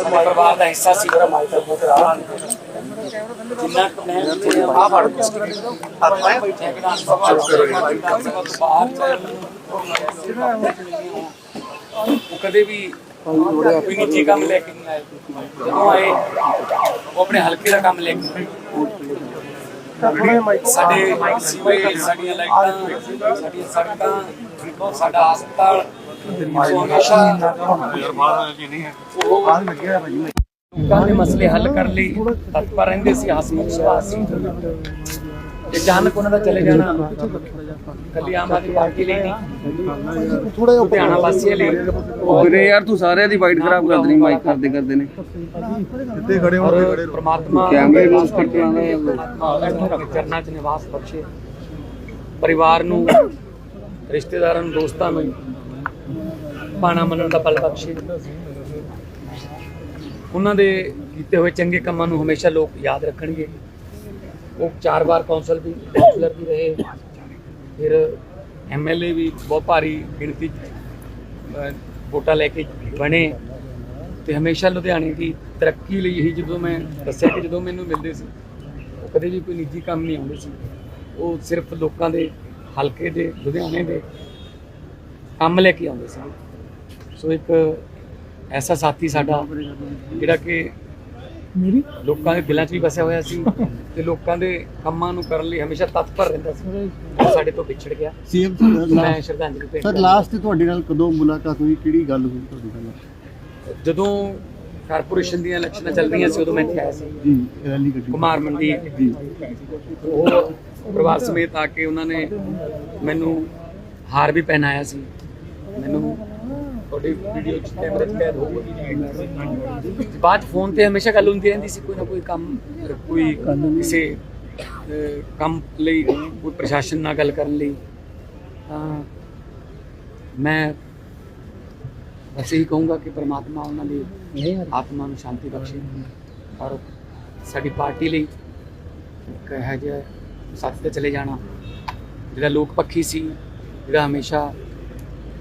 ਸਾਡੇ ਪਰਿਵਾਰ ਦਾ ਹਿੱਸਾ ਸੀ ਮੇਰਾ ਮਾਈਕਲ ਬੋਤਰਾ ਜਿੰਨਾ ਕੁ ਮੈਂ ਆ ਫੜ ਕੇ ਹੱਥ ਪਾਏ ਬੈਠੇ ਵਿਧਾਨ ਸਭਾ ਵਿਧਾਨ ਸਭਾ ਤੋਂ ਬਾਹਰ ਚੱਲ ਉਹ ਕਦੇ ਵੀ ਕੋਈ ਨਿੱਜੀ ਕੰਮ ਲੈ ਕੇ ਨਹੀਂ ਆਏ। ਜਦੋਂ ਆਏ ਉਹ ਆਪਣੇ ਹਲਕੇ ਦਾ ਕੰਮ ਲੈ ਕੇ ਆਏ। ਸਾਡੇ ਸੀਵਰੇਜ, ਸਾਡੀਆਂ ਲਾਈਟਾਂ, ਸਾਡੀਆਂ ਸੜਕਾਂ ਸਾਡਾ ਹਸਪਤਾਲ, ਉਹ ਲੋਕਾਂ ਦੇ ਮਸਲੇ ਹੱਲ ਕਰਨ ਲਈ ਤਤਪਰ ਰਹਿੰਦੇ ਸੀ ਹਸਮੁਖ ਸੁਭਾਅ ਸੀ ਤੇ ਅਚਾਨਕ ਉਹਨਾਂ ਦਾ ਚਲੇ ਜਾਣਾ ਕੱਲੀ ਆਮ ਆਦਮੀ ਪਾਰਟੀ ਲਈ ਨਹੀਂ। ਥੋੜਾ ਲੁਧਿਆਣਾ ਵਾਸੀਆਂ ਲਈ। ਵੀਰੇ ਯਾਰ ਤੂੰ ਸਾਰਿਆਂ ਦੀ ਵਾਈਟ ਖਰਾਬ ਕਰ ਦੇਣੀ ਮਾਈਕ ਕਰਦੇ ਕਰਦੇ ਨੇ। ਔਰ ਪ੍ਰਮਾਤਮਾ ਕੈਮਰੇ ਨੂੰ ਉਸ ਕਰਕੇ ਆਉਂਦਾ ਹੈ। ਪ੍ਰਮਾਤਮਾ ਚਰਨਾਂ 'ਚ ਨਿਵਾਸ ਬਖਸ਼ੇ। ਪਰਿਵਾਰ ਨੂੰ ਰਿਸ਼ਤੇਦਾਰਾਂ ਨੂੰ ਦੋਸਤਾਂ ਨੂੰ ਪਾਣਾ ਮੰਨਣ ਦਾ ਬਲ ਬਖਸ਼ੇ। ਉਹਨਾਂ ਦੇ ਕੀਤੇ ਹੋਏ ਚੰਗੇ ਕੰਮਾਂ ਨੂੰ ਹਮੇਸ਼ਾ ਲੋਕ ਯਾਦ ਰੱਖਣਗੇ। ਉਹ ਚਾਰ ਵਾਰ ਕੌਂਸਲ ਵੀ ਕੌਂਸਲਰ ਵੀ ਰਹੇ। ਫਿਰ ਐਮਐਲਏ ਵੀ ਬਹੁਤ ਭਾਰੀ ਗਿਣਤੀ ਵੋਟਾਂ ਲੈ ਕੇ ਬਣੇ। ਤੇ ਹਮੇਸ਼ਾ ਲੁਧਿਆਣੇ ਦੀ ਤਰੱਕੀ ਲਈ ਹੀ ਜਦੋਂ ਮੈਂ ਦੱਸਿਆ ਕਿ ਜਦੋਂ ਮੈਨੂੰ ਮਿਲਦੇ ਸੀ ਉਹ ਕਦੇ ਵੀ ਕੋਈ ਨਿੱਜੀ ਕੰਮ ਨਹੀਂ ਆਉਂਦੇ ਸੀ। ਉਹ ਸਿਰਫ ਲੋਕਾਂ ਦੇ ਹਲਕੇ ਦੇ ਲੁਧਿਆਣੇ ਦੇ ਕੰਮ ਲੈ ਕੇ ਆਉਂਦੇ ਸੀ। ਸੋ ਇੱਕ ਐਸਾ ਸਾਥੀ ਸਾਡਾ ਜਿਹੜਾ ਕਿ ਮੇਰੀ? ਲੋਕਾਂ ਦੇ ਦਿਲਾਂ 'ਚ ਵੀ ਵਸਿਆ ਹੋਇਆ ਸੀ। ਤੇ ਲੋਕਾਂ ਦੇ ਕੰਮਾਂ ਨੂੰ ਕਰਨ ਲਈ ਹਮੇਸ਼ਾ ਤਤਪਰ ਰਹਿੰਦਾ ਸੀ। ਸਾਡੇ ਤੋਂ ਵਿਛੜ ਗਿਆ। ਸੀਐਮ ਮੈਂ ਸ਼ਰਧਾਂਜਲੀ ਭੇਟ ਸਰ। ਲਾਸਟ ਤੇ ਤੁਹਾਡੇ ਨਾਲ ਕਦੋਂ ਮੁਲਾਕਾਤ ਹੋਈ? ਕਿਹੜੀ ਗੱਲ ਹੋਈ ਤੁਹਾਡੀ ਨਾਲ? ਜਦੋਂ ਕਾਰਪੋਰੇਸ਼ਨ ਦੀਆਂ ਇਲੈਕਸ਼ਨਾਂ ਚੱਲ ਰਹੀਆਂ ਸੀ ਉਦੋਂ ਮੈਂ ਇੱਥੇ ਆਇਆ ਸੀ। ਜੀ ਰੈਲੀ ਗੱਡੀ ਕੁਮਾਰ ਮੰਡੀ। ਜੀ। ਉਹ ਪਰਿਵਾਰ ਸਮੇਤ ਆ ਕੇ ਉਹਨਾਂ ਨੇ ਮੈਨੂੰ ਹਾਰ ਵੀ ਪਹਿਨਾਇਆ ਸੀ। ਮੈਨੂੰ ਤੁਹਾਡੀ ਵੀਡੀਓ ਚ ਕੈਮਰੇ 'ਚ ਕੈਦ ਹੋ ਗਈ ਬਾਅਦ 'ਚ ਫੋਨ ਤੇ ਹਮੇਸ਼ਾ ਗੱਲ ਹੁੰਦੀ ਰਹਿੰਦੀ ਸੀ, ਕੋਈ ਨਾ ਕੋਈ ਕੰਮ, ਕੋਈ ਕਿਸੇ ਕੰਮ ਲਈ, ਕੋਈ ਪ੍ਰਸ਼ਾਸਨ ਨਾਲ ਗੱਲ ਕਰਨ ਲਈ। ਤਾਂ ਮੈਂ ਬਸ ਇਹੀ ਕਹੂੰਗਾ ਕਿ ਪ੍ਰਮਾਤਮਾ ਉਹਨਾਂ ਦੀ ਆਤਮਾ ਨੂੰ ਸ਼ਾਂਤੀ ਬਖਸ਼ੇ ਔਰ ਸਾਡੀ ਪਾਰਟੀ ਲਈ ਇੱਕ ਇਹੋ ਜਿਹਾ ਸਾਥ ਤੇ ਚਲੇ ਜਾਣਾ, ਜਿਹੜਾ ਲੋਕ ਪੱਖੀ ਸੀ, ਜਿਹੜਾ ਹਮੇਸ਼ਾ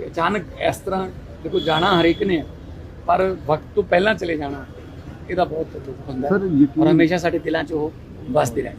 ਅਚਾਨਕ ਇਸ ਤਰ੍ਹਾਂ ਦੇਖੋ ਜਾਣਾ ਹਰੇਕ ਨੇ ਪਰ ਵਕਤ ਤੋਂ ਪਹਿਲਾਂ ਚਲੇ ਜਾਣਾ ਇਹਦਾ ਬਹੁਤ ਦੁੱਖ ਹੁੰਦਾ ਔਰ ਹਮੇਸ਼ਾ ਸਾਡੇ ਦਿਲਾਂ 'ਚ ਉਹ ਵਸਦੇ ਰਹਿਣ